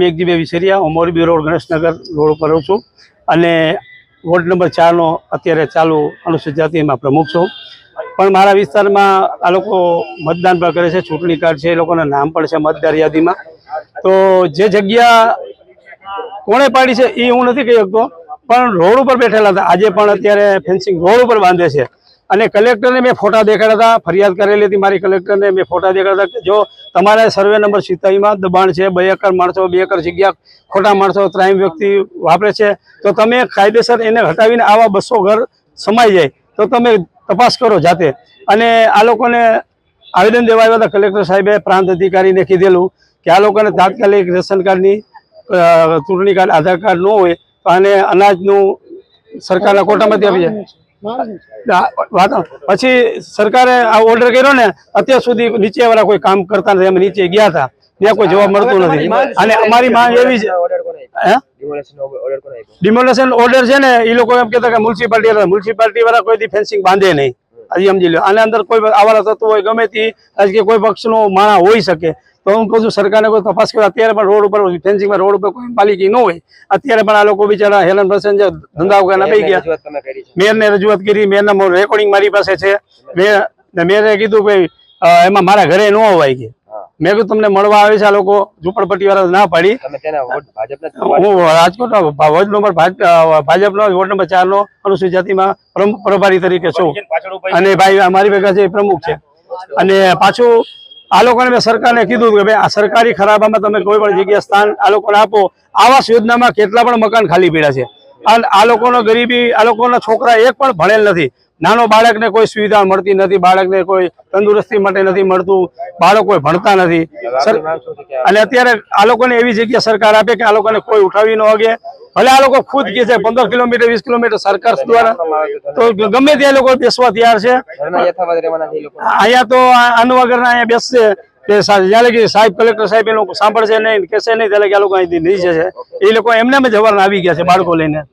મેઘજીભાઈ વિસરિયા. હું Morbi road, Ganeshnagar road ઉપર રહું છું. અને વોર્ડ નંબર ચારનો અત્યારે ચાલુ અનુસૂચિત જાતિમાં પ્રમુખ છું. પણ મારા વિસ્તારમાં આ લોકો મતદાન પણ કરે છે, ચૂંટણી કાર્ડ છે, એ લોકોના નામ પણ છે મતદાર યાદીમાં. તો જે જગ્યા કોણે પાડી છે એ હું નથી કહી શકતો. પણ રોડ ઉપર બેઠેલા હતા. આજે પણ અત્યારે ફેન્સિંગ રોડ ઉપર બાંધે છે. અને કલેક્ટરને મેં ફોટા દેખાડ્યા હતા. ફરિયાદ કરેલી હતી મારી કલેક્ટરને મેં ફોટા દેખાડ્યા હતા કે જો તમારા સર્વે નંબર સિત્તાવીમાં દબાણ છે, બે એકર માણસો, બે એકર જગ્યા ખોટા માણસો ત્રણ વ્યક્તિ વાપરે છે, તો તમે કાયદેસર એને હટાવીને આવા બસો ઘર સમાઈ જાય, તો તમે તપાસ કરો જાતે. અને આ લોકોને આવેદન દેવા આવ્યા હતા કલેક્ટર સાહેબે, પ્રાંત અધિકારીને કીધેલું કે આ લોકોને તાત્કાલિક રેશન કાર્ડની ચૂંટણી કાર્ડ, આધાર કાર્ડ ન હોય આને અનાજનું સરકારના કોટામાંથી આપી જાય પછી સરકારે આ ઓર્ડર કર્યો ને અત્યાર સુધી નીચેવાળા કોઈ કામ કરતા નથી અમે નીચે ગયા હતા. ત્યાં કોઈ જવાબ મળતો નથી. અને અમારી માંગ એવી છે. હે? ડિમોલેશન ઓર્ડર છે ને એ લોકો એમ કહેતા કે મ્યુનિસિપાલિટી વાળા મ્યુનિસિપાલિટી વાળા કોઈ ફેન્સિંગ બાંધે નહીં. હજી સમજી લો આની અંદર કોઈ આવાલા તત્વો હોય ગમે તે રાજકીય કોઈ પક્ષનો માણા હોઈ શકે. તો હું કહું છું સરકારને કોઈ તપાસ કરે. અત્યારે પણ રોડ ઉપર ફેન્સિંગમાં રોડ ઉપર કોઈ માલિકી ન હોય. અત્યારે પણ આ લોકો બિચારા હેલન પ્રસંગ ધંધા વગરના પડી ગયા. મેયરને રજૂઆત કરી મેયરના રેકોર્ડિંગ મારી પાસે છે. મેં મેયરે કીધું કે એમાં મારા ઘરે ન અવાય કે. મેં કીધું તમને મળવા આવે છે આ લોકો ઝૂંપડપટ્ટી વાળા ના પાડી હું રાજકોટ વોર્ડ નંબર ભાજપનો વોર્ડ નંબર ચાર નો અનુસૂચિત જાતિમાં પ્રમુખ પ્રભારી તરીકે છું. અને ભાઈ અમારી ભેગા છે એ પ્રમુખ છે. અને પાછું આ લોકોને મેં સરકારને કીધું કે ભાઈ આ સરકારી ખરાબામાં તમે કોઈ પણ જગ્યા સ્થાન આ લોકોને આપો. આવાસ યોજનામાં કેટલા પણ મકાન ખાલી પડ્યા છે. અને આ લોકોનો ગરીબી આ લોકોના છોકરા એક પણ ભણેલ નથી. નાનો બાળકને કોઈ સુવિધા મળતી નથી બાળકને કોઈ તંદુરસ્તી માટે નથી મળતું બાળકો ભણતા નથી. અને અત્યારે આ લોકોને એવી જગ્યા સરકાર આપે કે આ લોકોને કોઈ ઉઠાવી ન વાગે ભલે આ લોકો ખુદ કે છે પંદર કિલોમીટર વીસ કિલોમીટર સરકાર દ્વારા તો ગમે ત્યાં લોકો બેસવા તૈયાર છે. અહીંયા તો આનું વગરના અહીંયા બેસશે. સા- જ્યારે સાહેબ કલેક્ટર સાહેબ એ લોકો સાંભળશે નહીં કહેશે નહીં ત્યારે કે આ લોકો અહીંથી નહીં જશે એ લોકો એમને જ હવારના આવી ગયા છે બાળકો લઈને.